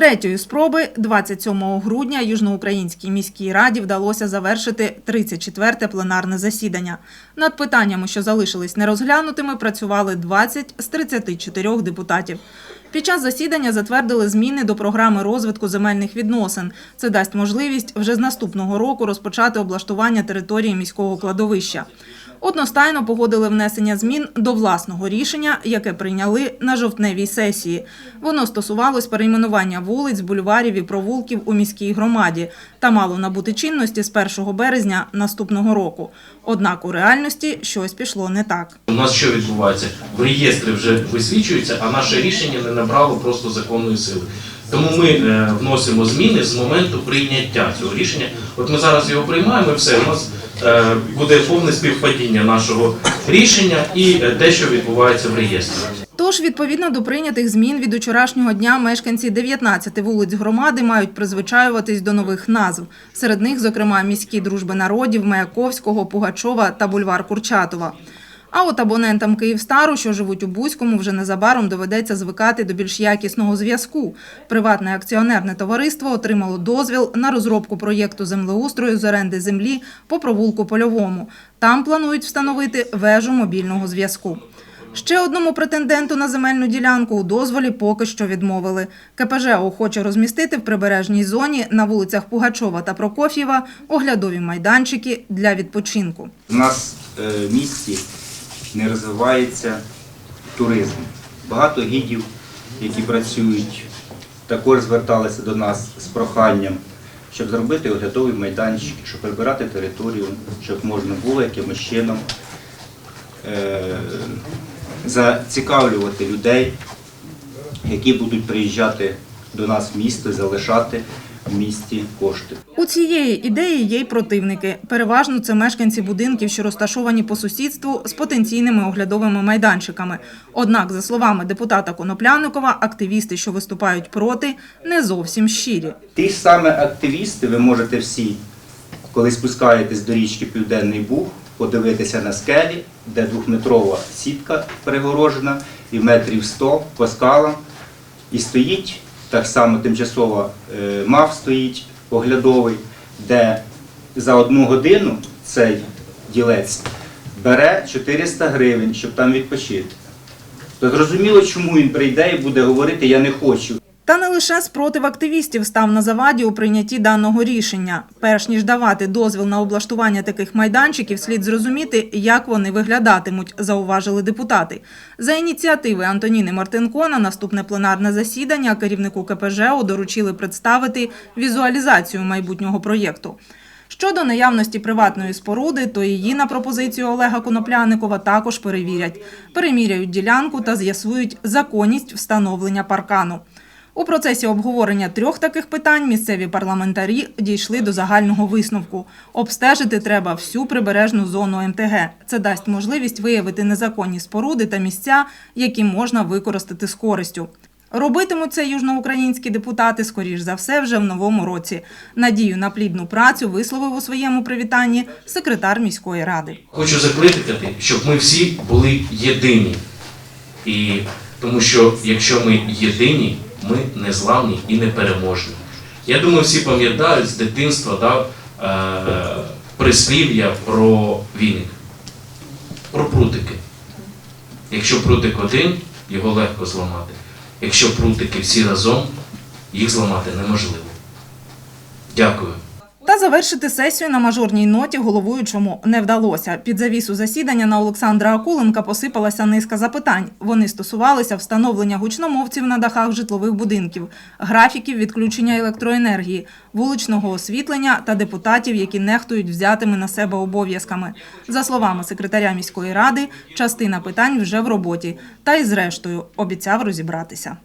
третьої спроби 27 грудня Южноукраїнській міській раді вдалося завершити 34-те пленарне засідання. Над питаннями, що залишились нерозглянутими, працювали 20 з 34 депутатів. Під час засідання затвердили зміни до програми розвитку земельних відносин. Це дасть можливість вже з наступного року розпочати облаштування території міського кладовища. Одностайно погодили внесення змін до власного рішення, яке прийняли на жовтневій сесії. Воно стосувалось перейменування вулиць, бульварів і провулків у міській громаді та мало набути чинності з 1 березня наступного року. Однак у реальності щось пішло не так. У нас що відбувається? В реєстрі вже висвічується, а наше рішення не набрало просто законної сили. Тому ми е, вносимо зміни з моменту прийняття цього рішення. От ми зараз його приймаємо, і все у нас е, буде повне співпадіння нашого рішення і е, те, що відбувається в реєстрі. Тож, відповідно до прийнятих змін від учорашнього дня, мешканці 19 вулиць громади мають призвичаюватись до нових назв. Серед них, зокрема, міські дружби народів, Маяковського, Пугачова та бульвар Курчатова. А от абонентам Київстару, що живуть у Бузькому, вже незабаром доведеться звикати до більш якісного зв'язку. Приватне акціонерне товариство отримало дозвіл на розробку проєкту землеустрою з оренди землі по провулку Польовому. Там планують встановити вежу мобільного зв'язку. Ще одному претенденту на земельну ділянку у дозволі поки що відмовили. КПЖ охоче розмістити в прибережній зоні на вулицях Пугачова та Прокоф'єва оглядові майданчики для відпочинку. У нас е, в місті не розвивається туризм. Багато гідів, які працюють, також зверталися до нас з проханням, щоб зробити оглядовий майданчик, щоб прибирати територію, щоб можна було якимось чином е, зацікавлювати людей, які будуть приїжджати до нас в місто, залишати в місті кошти. У цієї ідеї є й противники. Переважно це мешканці будинків, що розташовані по сусідству з потенційними оглядовими майданчиками. Однак, за словами депутата Коноплянникова, активісти, що виступають проти, не зовсім щирі. Ті ж саме активісти, ви можете всі, коли спускаєтесь до річки Південний Буг, подивитися на скелі, де двохметрова сітка перегорожена і метрів 100 по скалам. І стоїть так само тимчасово е, МАФ стоїть оглядовий, де за одну годину цей ділець бере 400 гривень, щоб там відпочити. То зрозуміло, чому він прийде і буде говорити Я не хочу. Та не лише спротив активістів став на заваді у прийнятті даного рішення. Перш ніж давати дозвіл на облаштування таких майданчиків, слід зрозуміти, як вони виглядатимуть, зауважили депутати. За ініціативи Антоніни Мартинко на наступне пленарне засідання керівнику КПЖУ доручили представити візуалізацію майбутнього проєкту. Щодо наявності приватної споруди, то її на пропозицію Олега Коноплянникова також перевірять. Переміряють ділянку та з'ясують законність встановлення паркану. У процесі обговорення трьох таких питань місцеві парламентарі дійшли до загального висновку. Обстежити треба всю прибережну зону МТГ. Це дасть можливість виявити незаконні споруди та місця, які можна використати з користю. Робитимуть це южноукраїнські депутати, скоріш за все, вже в новому році. Надію на плідну працю висловив у своєму привітанні секретар міської ради. Хочу закликати, щоб ми всі були єдині. І тому що якщо ми єдині, ми незламні і непереможні. Я думаю, всі пам'ятають з дитинства да, е, прислів'я про віник, про прутики. Якщо прутик один, його легко зламати. Якщо прутики всі разом, їх зламати неможливо. Дякую. Та завершити сесію на мажорній ноті головуючому не вдалося. Під завісу засідання на Олександра Акуленка посипалася низка запитань. Вони стосувалися встановлення гучномовців на дахах житлових будинків, графіків відключення електроенергії, вуличного освітлення та депутатів, які нехтують взятими на себе обов'язками. За словами секретаря міської ради, частина питань вже в роботі. Та й зрештою обіцяв розібратися.